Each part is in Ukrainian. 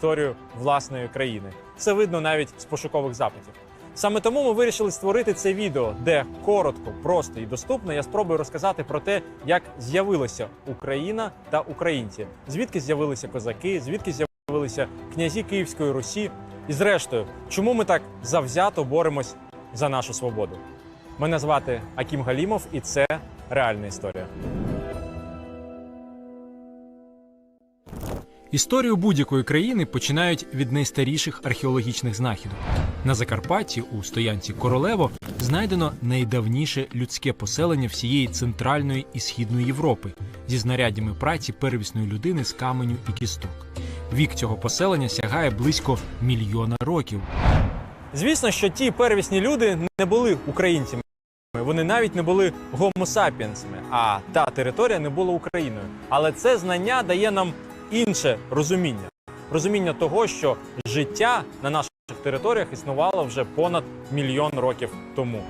історію власної країни. Це видно навіть з пошукових запитів. Саме тому ми вирішили створити це відео, де коротко, просто і доступно я спробую розказати про те, як з'явилася Україна та українці, звідки з'явилися козаки, звідки з'явилися князі Київської Русі, і зрештою, чому ми так завзято боремось за нашу свободу. Мене звати Акім Галімов, і це реальна історія. Історію будь-якої країни починають від найстаріших археологічних знахідок. На Закарпатті у стоянці Королево знайдено найдавніше людське поселення всієї центральної і східної Європи зі знаряддями праці первісної людини з каменю і кісток. Вік цього поселення сягає близько мільйона років. Звісно, що ті первісні люди не були українцями. Вони навіть не були гомо-сапіенсами, а та територія не була Україною. Але це знання дає нам інше розуміння. Розуміння того, що життя на наших територіях існувало вже понад мільйон років тому.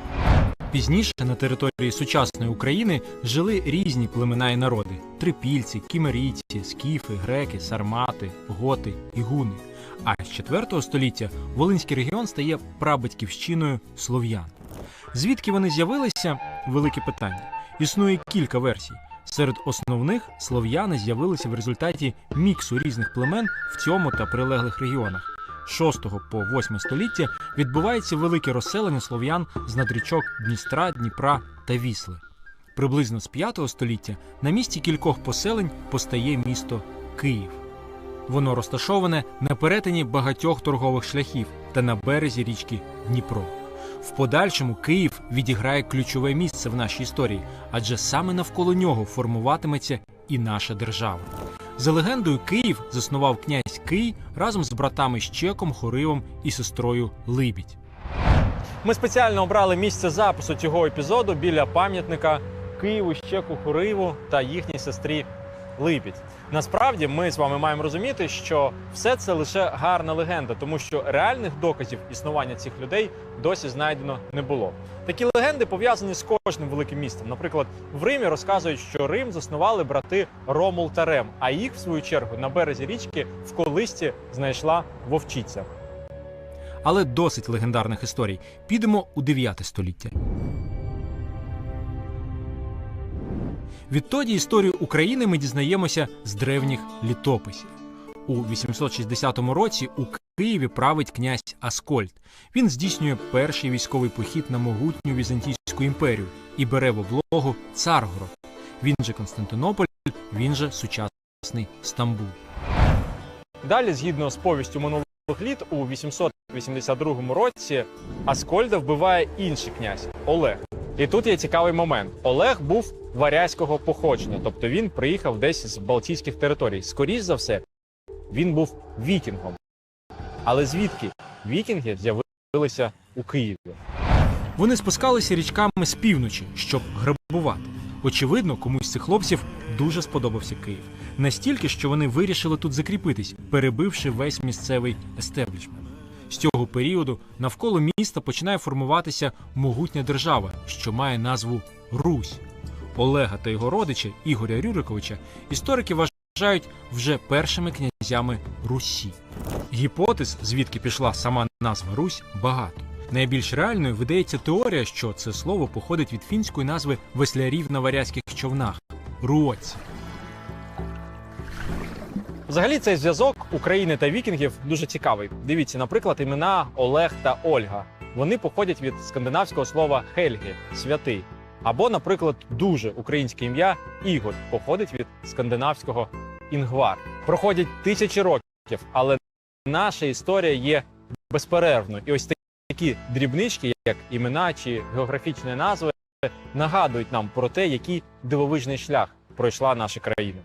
Пізніше на території сучасної України жили різні племена і народи: трипільці, кімерійці, скіфи, греки, сармати, готи і гуни. А з 4 століття Волинський регіон стає прабатьківщиною слов'ян. Звідки вони з'явилися? Велике питання. Існує кілька версій. Серед основних слов'яни з'явилися в результаті міксу різних племен в цьому та прилеглих регіонах. З 6 по 8 століття відбувається велике розселення слов'ян з надрічок Дністра, Дніпра та Вісли. Приблизно з 5 століття на місці кількох поселень постає місто Київ. Воно розташоване на перетині багатьох торгових шляхів та на березі річки Дніпро. В подальшому Київ відіграє ключове місце в нашій історії, адже саме навколо нього формуватиметься і наша держава. За легендою, Київ заснував князь Кий разом з братами Щеком, Хоривом і сестрою Либідь. Ми спеціально обрали місце запису цього епізоду біля пам'ятника Києву, Щеку, Хориву та їхній сестрі Либідь. Насправді ми з вами маємо розуміти, що все це лише гарна легенда, тому що реальних доказів існування цих людей досі знайдено не було. Такі легенди пов'язані з кожним великим містом. Наприклад, в Римі розказують, що Рим заснували брати Ромул та Рем, а їх, в свою чергу, на березі річки в колисті знайшла вовчиця. Але досить легендарних історій. Підемо у 9 століття. Відтоді історію України ми дізнаємося з древніх літописів. У 860 році у Києві править князь Аскольд. Він здійснює перший військовий похід на могутню Візантійську імперію і бере в облогу Царгород. Він же Константинополь, він же сучасний Стамбул. Далі, згідно з повістю минулих літ, у 882 році Аскольда вбиває інший князь Олег. І тут є цікавий момент. Олег був варязького походження, тобто він приїхав десь з Балтійських територій. Скоріш за все, він був вікінгом. Але звідки вікінги з'явилися у Києві? Вони спускалися річками з півночі, щоб грабувати. Очевидно, комусь з цих хлопців дуже сподобався Київ. Настільки, що вони вирішили тут закріпитись, перебивши весь місцевий естеблішмент. З цього періоду навколо міста починає формуватися могутня держава, що має назву Русь. Олега та його родича Ігоря Рюриковича історики вважають вже першими князями Русі. Гіпотез, звідки пішла сама назва Русь, багато. Найбільш реальною видається теорія, що це слово походить від фінської назви веслярів на варязьких човнах руоці. Взагалі цей зв'язок України та вікінгів дуже цікавий. Дивіться, наприклад, імена Олег та Ольга. Вони походять від скандинавського слова Хельги святий. Або, наприклад, дуже українське ім'я Ігор походить від скандинавського інгвар. Проходять тисячі років, але наша історія є безперервною. І ось такі дрібнички, як імена чи географічні назви, нагадують нам про те, який дивовижний шлях пройшла наша країна.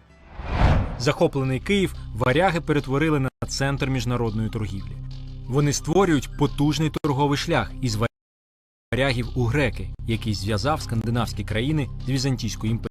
Захоплений Київ варяги перетворили на центр міжнародної торгівлі. Вони створюють потужний торговий шлях із варягів у греки, який зв'язав скандинавські країни з Візантійською імперією.